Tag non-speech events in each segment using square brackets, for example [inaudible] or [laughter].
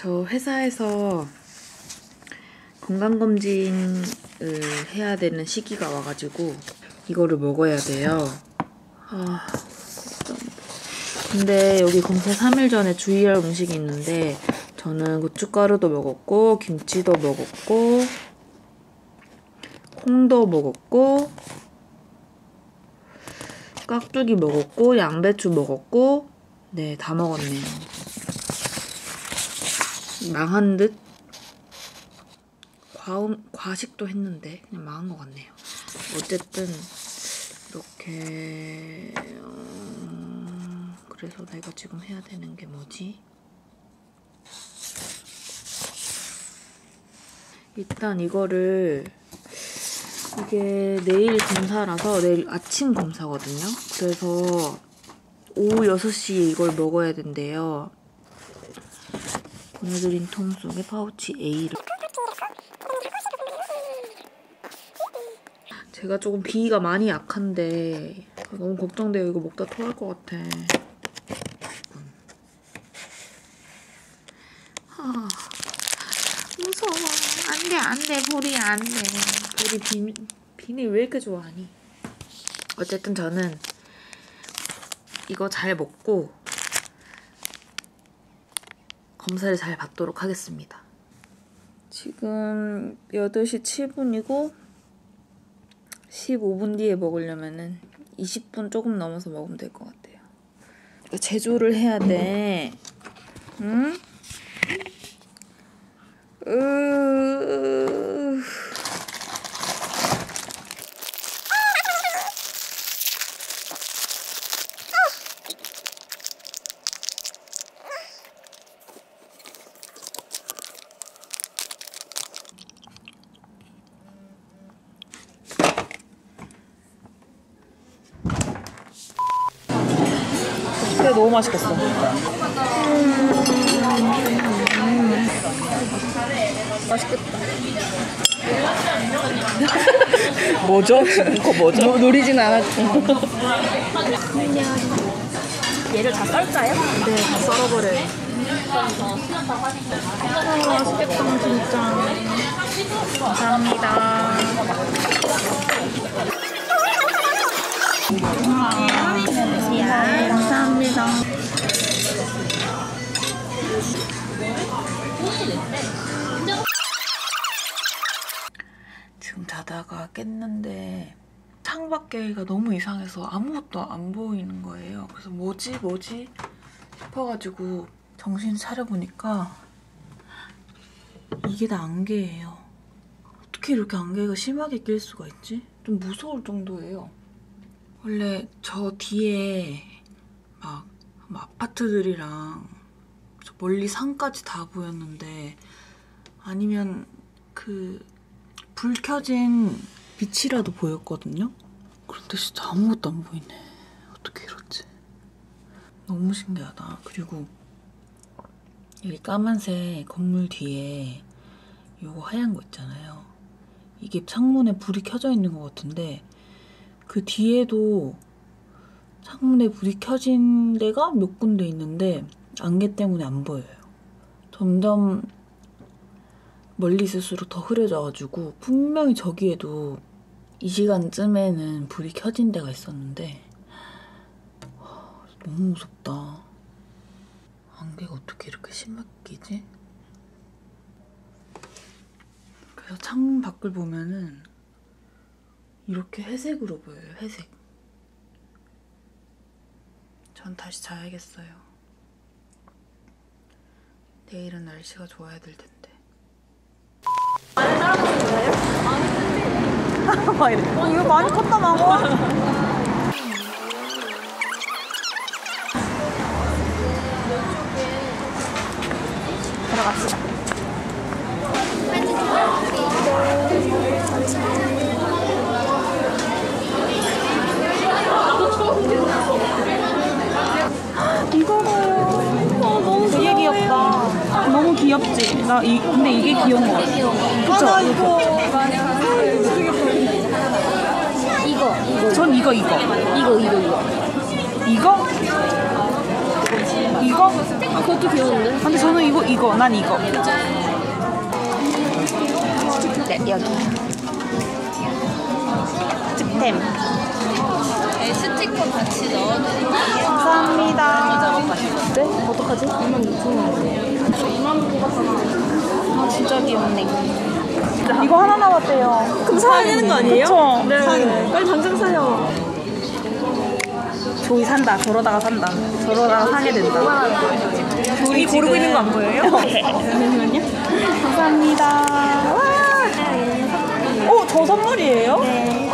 저 회사에서 건강검진을 해야 되는 시기가 와가지고 이거를 먹어야 돼요. 아, 근데 여기 검사 3일 전에 주의할 음식이 있는데 저는 고춧가루도 먹었고 김치도 먹었고 콩도 먹었고 깍두기 먹었고 양배추 먹었고 네 다 먹었네요. 망한 듯 과음, 과식도 했는데 그냥 망한 것 같네요. 어쨌든 이렇게 어... 그래서 내가 지금 해야 되는 게 뭐지? 일단 이거를 이게 내일 검사라서 내일 아침 검사거든요. 그래서 오후 6시에 이걸 먹어야 된대요. 보내드린 통 속에 파우치 A를 제가 조금 비위가 많이 약한데 너무 걱정돼요. 이거 먹다 토할 것 같아. 아, 무서워. 안 돼, 안 돼. 보리 안 돼. 보리 비, 비니 왜 이렇게 좋아하니? 어쨌든 저는 이거 잘 먹고 검사를 잘 받도록 하겠습니다. 지금 8시 7분이고 15분 뒤에 먹으려면은 20분 조금 넘어서 먹으면 될 것 같아요. 제조를 해야 돼. 응? 으... 맛있겠어. 맛있겠다. 뭐죠? 이거 뭐죠? 노리진 않았지. 얘를 다 썰까요? 네, 다 썰어버려요. 아, 맛있겠다, 진짜. 감사합니다. 야, 감사합니다. 지금 자다가 깼는데 창밖에가 너무 이상해서 아무것도 안 보이는 거예요. 그래서 뭐지 뭐지 싶어가지고 정신 차려보니까 이게 다 안개예요. 어떻게 이렇게 안개가 심하게 낄 수가 있지? 좀 무서울 정도예요. 원래 저 뒤에 막, 막 아파트들이랑 저 멀리 산까지 다 보였는데 아니면 그 불 켜진 빛이라도 보였거든요? 그런데 진짜 아무것도 안 보이네. 어떻게 이렇지? 너무 신기하다. 그리고 여기 까만색 건물 뒤에 요거 하얀 거 있잖아요. 이게 창문에 불이 켜져 있는 것 같은데 그 뒤에도 창문에 불이 켜진 데가 몇 군데 있는데 안개 때문에 안 보여요. 점점 멀리 있을수록 더 흐려져가지고 분명히 저기에도 이 시간쯤에는 불이 켜진 데가 있었는데 하, 너무 무섭다. 안개가 어떻게 이렇게 심하게 끼지? 그래서 창문 밖을 보면은 이렇게 회색으로 보여요, 회색. 전 다시 자야겠어요. 내일은 날씨가 좋아야 될 텐데. 막 이래. 어, 이거 많이 컸다, 망고. 들어갑시다. 나 이, 근데 이게 귀여운 거 같아. 그쵸? 아, 이거. 이거, 전 이거, 이거. 이거, 이거, 이거. 이거? 이거? 이거. 아, 그것도 귀여운데? 근데 저는 이거 이거 난 이거. 네, 여기. 득템. 네, 스티커 같이 넣어드릴게요. 감사합니다. 네? 어떡하지? 2만 6천 원. 2만 원 뽑았잖아. 아, 진짜 귀엽네. 이거 하나 남았대요. 그럼 사야 되는 거 아니에요? 그쵸? 네. 빨리 당장 사요. 조이 산다. 저러다가 산다. 저러다가 사게 된다. 우리 고르고 있는 거 안 보여요? [laughs] 잠시만요. 감사합니다. 와. 어, 저 선물이에요? 네.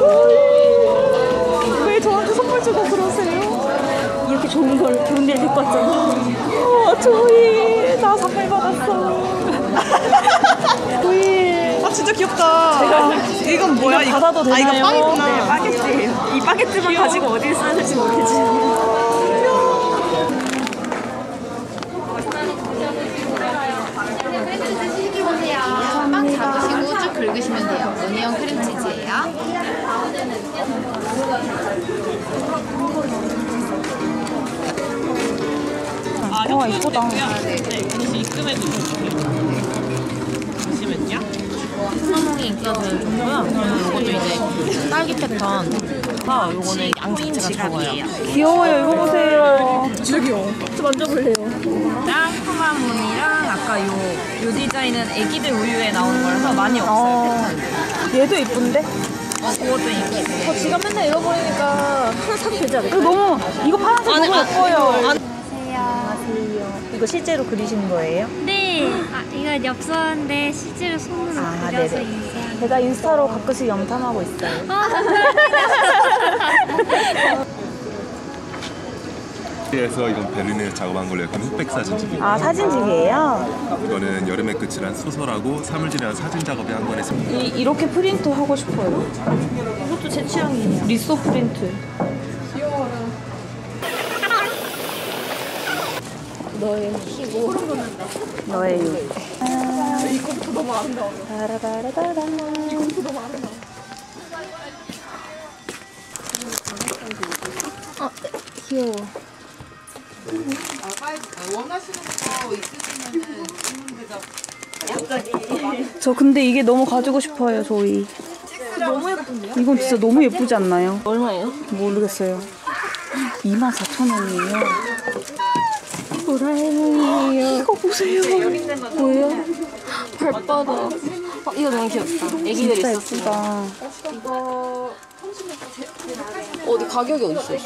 왜 좋은 걸 좋은 데 데리고 왔잖아. 어, 조이. 나 선물 받았어. 조이. 아 진짜 귀엽다. 이건 뭐야? 이거 받아도 아 이거 되나요? 빵이구나. 네, 바게트예요. 이 바게트만 가지고 어디를 써야 될지 모르겠지. 아, 와, 이쁘다. 네, 혹시 입금해도 잠시만요. 사몽이 인기가 제일 좋고요. 그리고 이것도 이제 딸기 패턴. 아, 요거는 양 자체가 적어요. 귀여워요. 이거 보세요. 짱큼한 무늬랑 아까 요, 요 디자인은 애기들 우유에 나오는 거라서 많이 없어요. 어. 얘도 이쁜데? 그것도 인기. 저 지갑 맨날 잃어버리니까 하나 사도 되지 않을까? 이거 너무 이거 파란색 너무 예뻐요. 이거 실제로 그리신 거예요? 네, 아, 이건 엽서인데 실제로 손으로 아, 그려서 네네. 인쇄한 제가 인스타로 가끔씩 염탐하고 있어요. 에서 이건 베르네 작업한 걸로 약간 흑백 사진집이에요. 아 사진집이에요? 이거는 여름의 끝이란 소설하고 사물질이라는 사진 작업에 한권 했습니다. 이, 이렇게 프린트 하고 싶어요. 이것도 제 취향이에요. 리소 프린트. 너의 희고. 너의 유. 이거부터 너무 아름다워. 따라바라바라. 이거부터 너무 아름다워. 귀여워. 저 근데 이게 너무 가지고 싶어요, 저희. 너무 예쁜데요? 이건 진짜 너무 예쁘지 않나요? 얼마예요? 모르겠어요. 24,000원이에요. 도라에몽이에요. 이거 보세요. 뭐예요? 발바닥. 어, 이거 너무 귀엽다. 애기들 진짜 있었어요. 예쁘다. 어디 가격이 어디 있어요?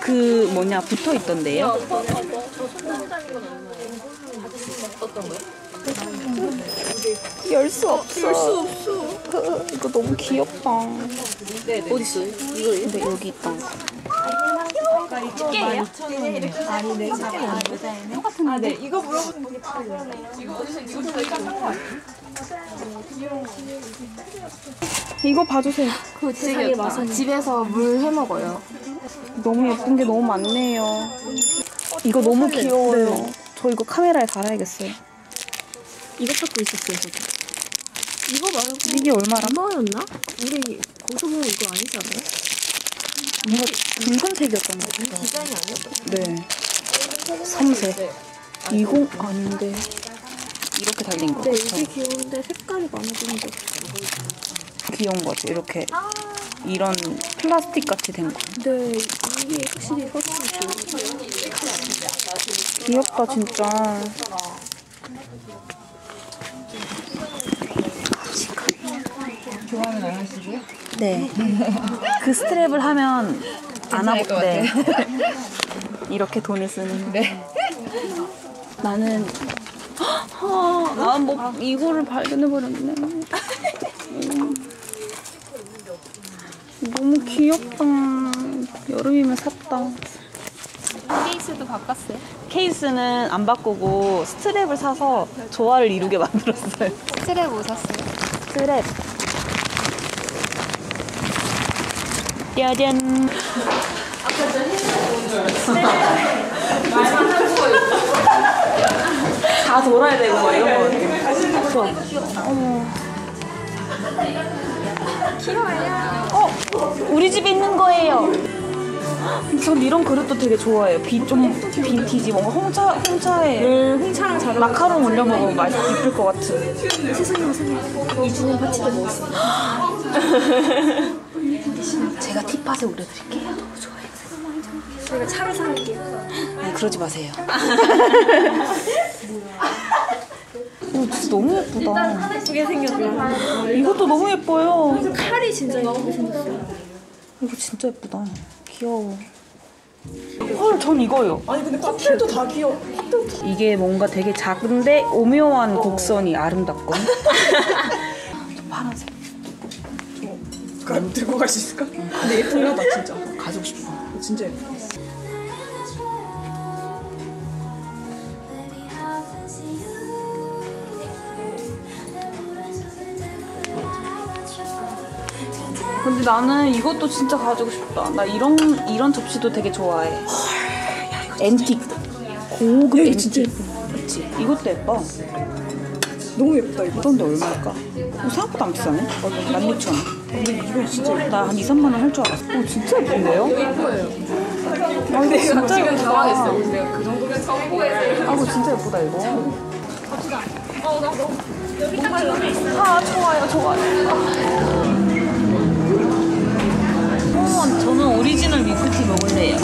그 뭐냐 붙어 있던데요? 열 수 없어. 열 수 없어. [laughs] 이거 너무 귀엽다. 어디 있어요? 이거 예요? 근데 여기 있던 거. 이거 봐주세요. 그거 되게 맛있어. 집에서 물 해 먹어요. 너무 예쁜 게 너무 많네요. 이거 너무 귀여워요. 저 이거 카메라에 달아야겠어요. 이거 찾고 있었어요, 저도. 이거 말고 이게 얼마라? 얼마였나? 우리 거기서 보면 이거 아니지 않아요? 뭔가 붉은색이었던 것 같아요. 디자인이 아니었어. 네. 섬색. 20 아닌데. 이렇게 달린 거 네, 같아요. 이게 귀여운데 색깔이 마음에 드는 게 없어. 귀여운 거지. 이렇게 이런 플라스틱 같이 된 거. 근데 이게 확실히 훨씬 좋아. 귀엽다 진짜. 좋아하는 안 하시고요? 네. 그 스트랩을 하면 안 하고 것 네. 이렇게 돈을 쓰는. 네. 나는 아, 나뭐 이거를 발견해 버렸네. 음. 너무 귀엽다. 여름이면 샀다. 케이스도 바꿨어요? 케이스는 안 바꾸고 스트랩을 사서 조화를 이루게 만들었어요. 스트랩 뭐 샀어요? 스트랩. 짜잔. 다 돌아야 되고 막 이런 거. 어머. 귀여워요. 어? 우리 집에 있는 거예요. 전 이런 그릇도 되게 좋아해요. 비, 좀 빈티지 뭔가 홍차 홍차에 홍차랑 잘 마카롱 올려 먹으면 맛 이쁠 것 같은. 세상에 세상에 2주년 파티 때 먹었어. 제가 팁밭에 올려드릴게요. 저희가 차를 사갈게요. 아니 그러지 마세요. [laughs] 오 진짜 너무 예쁘다. 예쁘게 생겼다. 이것도 너무 예뻐요. 칼이 진짜 예쁘게 생겼어요. 이거 진짜 예쁘다. 귀여워. 헐, 전 이거요. 아니 근데 커플도 다 귀여워. 이게 뭔가 되게 작은데 오묘한 곡선이 아름답거든. 저 [laughs] 파란색 그럼 들고 갈 수 있을까? 근데 예쁘긴 하다 진짜. 가지고 싶어. 진짜 예뻐. 근데 나는 이것도 진짜 가지고 싶다. 나 이런 이런 접시도 되게 좋아해. 앤틱 고급 앤틱. 진짜 예뻐. 그치? 이것도 예뻐. 너무 예쁘다 이거. 이건데 얼마일까? 어, 생각보다 안 비싸네. 16,000원. 근데 이거 진짜 나한 2, 3만 원 할 줄 알았어. 어, 진짜 예쁜데요? 예뻐요. 아, 이거 진짜 예쁘다. 당황했어. 내가 그 정도면 보여요. 아, 이거 진짜 예쁘다, 이거. 아, 좋아요, 좋아요. 어, 저는 오리지널 밀크티 먹을래요.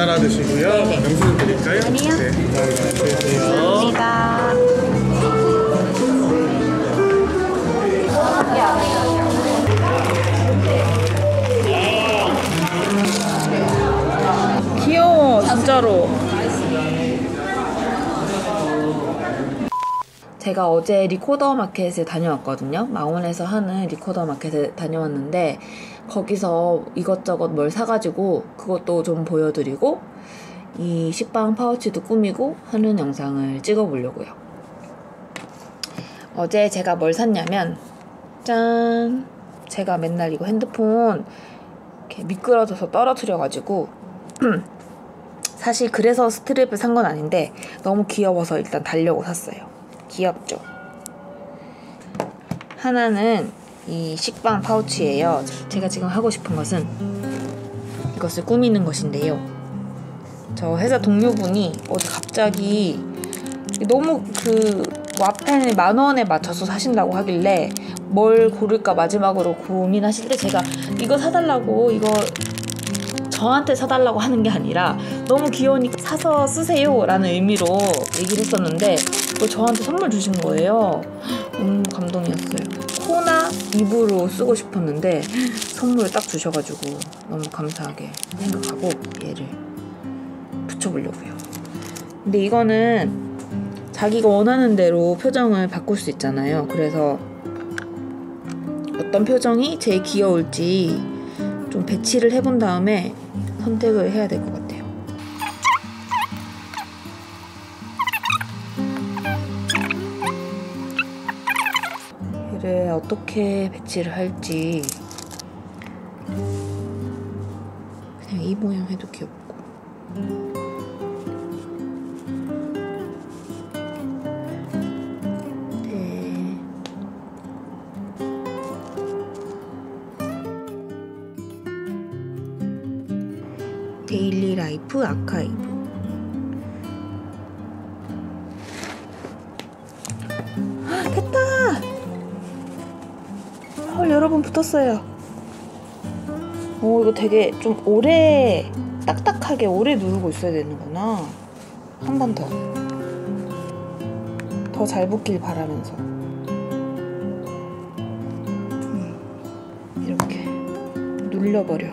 따라 드시고요. 영수증 드릴까요? 아니요. 네, 감사합니다. 귀여워, 진짜로. 제가 어제 리코더 마켓에 다녀왔거든요. 망원에서 하는 리코더 마켓에 다녀왔는데 거기서 이것저것 뭘 사가지고 그것도 좀 보여드리고 이 식빵 파우치도 꾸미고 하는 영상을 찍어보려고요. 어제 제가 뭘 샀냐면 짠! 제가 맨날 이거 핸드폰 이렇게 미끄러져서 떨어뜨려가지고 [clears throat] 사실 그래서 스트랩을 산 건 아닌데 너무 귀여워서 일단 달려고 샀어요. 귀엽죠? 하나는 이 식빵 파우치예요. 제가 지금 하고 싶은 것은 이것을 꾸미는 것인데요. 저 회사 동료분이 어제 갑자기 너무 그 와펜을 만 원에 맞춰서 사신다고 하길래 뭘 고를까 마지막으로 고민하실 때 제가 이거 사달라고 이거 저한테 사달라고 하는 게 아니라 너무 귀여우니까 사서 쓰세요 라는 의미로 얘기를 했었는데 또 저한테 선물 주신 거예요. 너무 감동이었어요. 코나 입으로 쓰고 싶었는데 선물을 딱 주셔가지고 너무 감사하게 생각하고 얘를 붙여보려고요. 근데 이거는 자기가 원하는 대로 표정을 바꿀 수 있잖아요. 그래서 어떤 표정이 제일 귀여울지 좀 배치를 해본 다음에 선택을 해야 될 것 같아요. 를 어떻게 배치를 할지. 그냥 이 모양 해도 귀엽고 헐 여러분 붙었어요. 오 이거 되게 좀 오래 딱딱하게 오래 누르고 있어야 되는구나. 한 번 더. 더 잘 붙길 바라면서. 음, 이렇게. 눌려버려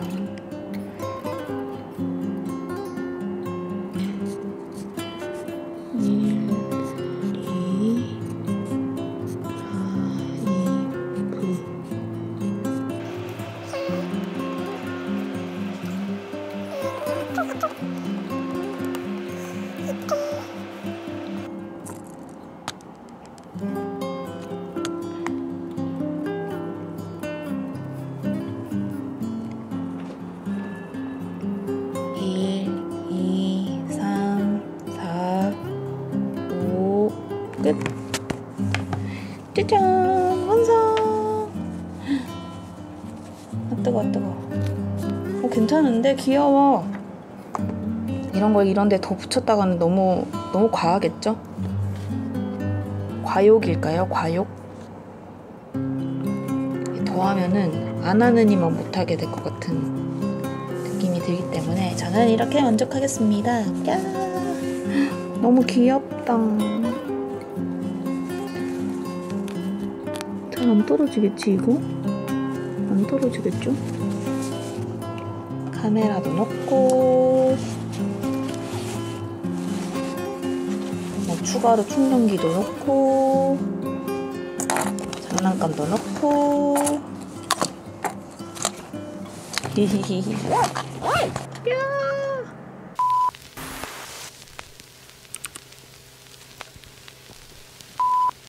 짜잔 완성. 아 뜨거 아 뜨거. 어 괜찮은데 귀여워. 이런 걸 이런 데 더 붙였다가는 너무 너무 과하겠죠? 과욕일까요? 과욕? 더하면은 안 하는 이만 못하게 될 것 같은 느낌이 들기 때문에 저는 이렇게 만족하겠습니다. 야, 너무 귀엽다. 안 떨어지겠지 이거? 안 떨어지겠죠? 카메라도 넣고. 뭐 추가로 충전기도 넣고. 장난감도 넣고. 히히히히. 야